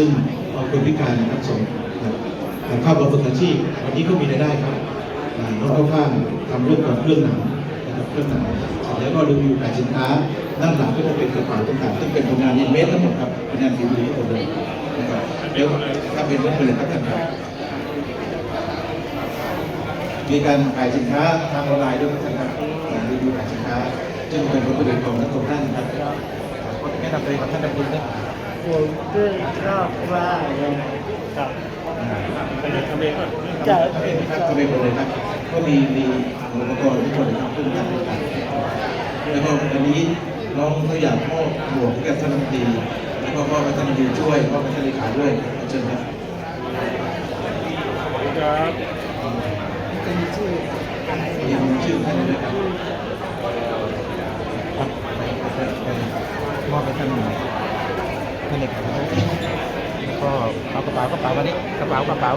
ซึ่งเอาคนพิการนะครับส่งเข้ามาฝึกอาชีพวันนี้ก็มีรายได้ครับน้องเข้าข้างทำเรื่องกับเครื่องหนังนะครับเครื่องหนังแล้วก็รีวิวขายสินค้าด้านหลังก็จะเป็นกระเป๋าต่างๆซึ่งเป็นผลงานอินเวสทั้งหมดครับผลงานฝีมือทั้งหมดเลยนะครับเดี๋ยวถ้าเป็นรื่องเลยครับท่านครับมีการขายสินค้าทางออนไลน์ด้วยนะครับการรีวิวขายสินค้าซึ่งเป็นผลประโยชน์ของทั้งสองท่านนะครับแนะนำตัวเองกับท่านดำรงนะ ผมชื่อชอบว่าเลยครับทำเองก่อนจะทำเองครับทำเองหมดเลยครับก็มีมีอุปกรณ์ทุกคนเลยครับเครื่องการต่างๆแล้วก็วันนี้น้องก็อยากมอบหมวกให้กับท่านรัฐมนตรีแล้วก็มอบให้ท่านรัฐมนตรีช่วยมอบให้ท่านเลขาด้วยเชิญครับครับเป็นชื่ออะไรมีชื่อท่านด้วยครับมอบให้ท่านท่าน เลขาแล้วก็เอากระเป๋ากระเป๋ามานี่กระเป๋ากระเป๋า